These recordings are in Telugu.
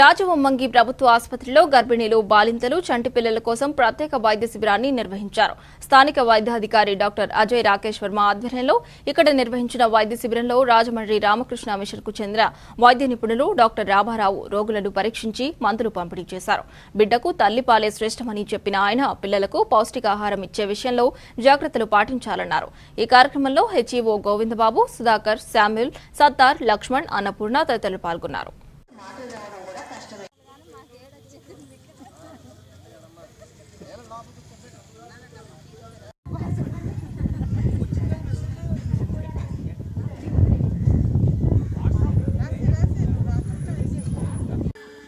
రాజవొమ్మంగి ప్రభుత్వ ఆసుపత్రిలో గర్భిణీలు బాలింతలు చంటి పిల్లల కోసం ప్రత్యేక వైద్య శిబిరాన్ని నిర్వహించారు. స్థానిక వైద్యాధికారి డాక్టర్ అజయ్ రాకేష్ వర్మ ఆధ్వర్యంలో ఇక్కడ నిర్వహించిన వైద్య శిబిరంలో రాజమండ్రి రామకృష్ణ మిషన్కు చెందిన వైద్య నిపుణులు డాక్టర్ రామారావు రోగులను పరీక్షించి మందులు పంపిణీ చేశారు. బిడ్డకు తల్లిపాలే శ్రేష్టమని చెప్పిన ఆయన పిల్లలకు పౌష్టికాహారం ఇచ్చే విషయంలో జాగ్రత్తలు పాటించాలన్నారు. ఈ కార్యక్రమంలో హెచ్ఈఓ గోవిందబాబు సుధాకర్ శామ్యుల్ సత్తార్ లక్ష్మణ్ అన్నపూర్ణ తదితరులు పాల్గొన్నారు.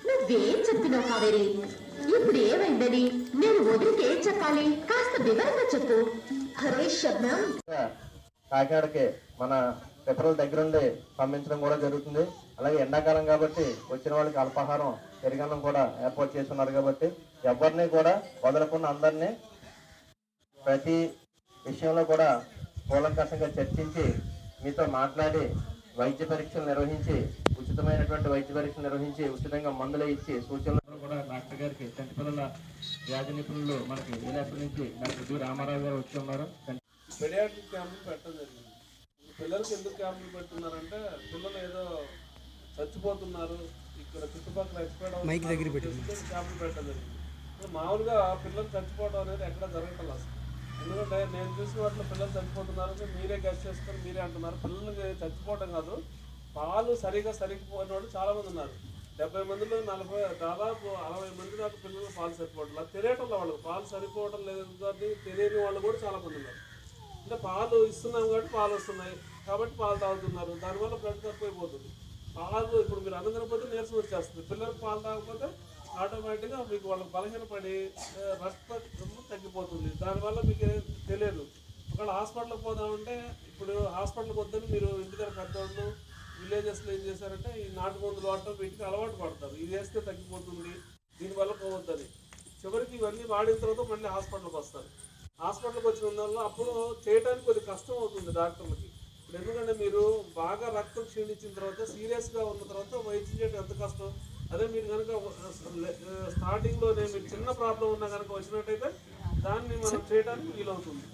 నువ్వేం చెప్పినావు కావేరి? ఇప్పుడు ఏమైందని? నేను వదిలికి ఏం చెప్పాలి? కాస్త వివరంగా చెప్పు. హరే శబ్దం కాకినాడకి మన పెట్రోల్ దగ్గరుండి పంపించడం కూడా జరుగుతుంది. అలాగే ఎండాకాలం కాబట్టి వచ్చిన వాళ్ళకి అల్పాహారం పెరిగన్నం కూడా ఏర్పాటు చేస్తున్నారు కాబట్టి ఎవరిని కూడా వదలకుండా అందరినీ ప్రతి విషయంలో కూడా కూలంకషంగా చర్చించి మీతో మాట్లాడి వైద్య పరీక్షలు నిర్వహించి ఉచితమైనటువంటి వైద్య పరీక్షలు నిర్వహించి ఉచితంగా మందులు ఇచ్చి సూచనలు కూడా డాక్టర్ గారికి చంటి పిల్లల వ్యాధి నిపుణులు మనకి ఏలేపటి నుంచి డాక్టర్ రామారావు గారు వచ్చి ఉన్నారు. పెట్టడం జరిగింది. పిల్లలకి ఎందుకు క్యాంపులు పెడుతున్నారంటే పిల్లలు ఏదో చచ్చిపోతున్నారు ఇక్కడ చుట్టుపక్కల ఎక్స్పైర్ మైక్ దగ్గర క్యాంపులు పెట్టడం జరిగింది. మామూలుగా పిల్లలు చచ్చిపోవడం అనేది ఎక్కడ జరగటం అసలు. ఎందుకంటే నేను చూసిన వాటిలో పిల్లలు చచ్చిపోతున్నారు అంటే మీరే గెస్ట్ చేసుకొని మీరే అంటున్నారు. పిల్లలకి చచ్చిపోవడం కాదు పాలు సరిగా సరిగిపోయిన వాళ్ళు చాలా మంది ఉన్నారు. డెబ్బై మందిలో నలభై దాదాపు అరవై మంది దాకా పిల్లలు పాలు సరిపోవట్లేదు. తెలియటం వాళ్ళకి పాలు సరిపోవడం లేదు తెలియని వాళ్ళు కూడా చాలా మంది ఉన్నారు. అంటే పాలు ఇస్తున్నాం కాబట్టి పాలు వస్తున్నాయి. కాబట్టి పాలు తాగుతున్నారు. దానివల్ల బ్లడ్ తక్కువైపోతుంది పాలు ఇప్పుడు మీరు అన్నం తినకపోతే నీరసం వచ్చేస్తుంది. పిల్లలకు పాలు తాగకపోతే ఆటోమేటిక్గా మీకు వాళ్ళకి బలహీనపడి రక్తం తగ్గిపోతుంది. దానివల్ల మీకు ఏం తెలియదు. ఒకవేళ హాస్పిటల్కి పోదామంటే ఇప్పుడు హాస్పిటల్కి వద్దని మీరు ఇంటి దగ్గర పెద్దవాళ్ళు విలేజెస్లో ఏం చేశారంటే ఈ నాటు మందులు వాడటం వీటికి అలవాటు పడతారు. ఇది వేస్తే తగ్గిపోతుంది. దీనివల్ల పోవద్దని. చివరికి ఇవన్నీ వాడిన తర్వాత మళ్ళీ హాస్పిటల్కి వస్తారు. హాస్పిటల్కి వచ్చిన వల్ల అప్పుడు చేయడానికి కొద్దిగా కష్టం అవుతుంది డాక్టర్లకి. ఇప్పుడు ఎందుకంటే మీరు బాగా రక్తం క్షీణించిన తర్వాత సీరియస్గా ఉన్న తర్వాత వైద్యం చేయడం ఎంత కష్టం? అదే మీరు కనుక స్టార్టింగ్లోనే మీకు చిన్న ప్రాబ్లం ఉన్నా కనుక వచ్చినట్టయితే దాన్ని మనం చేయడానికి వీలవుతుంది.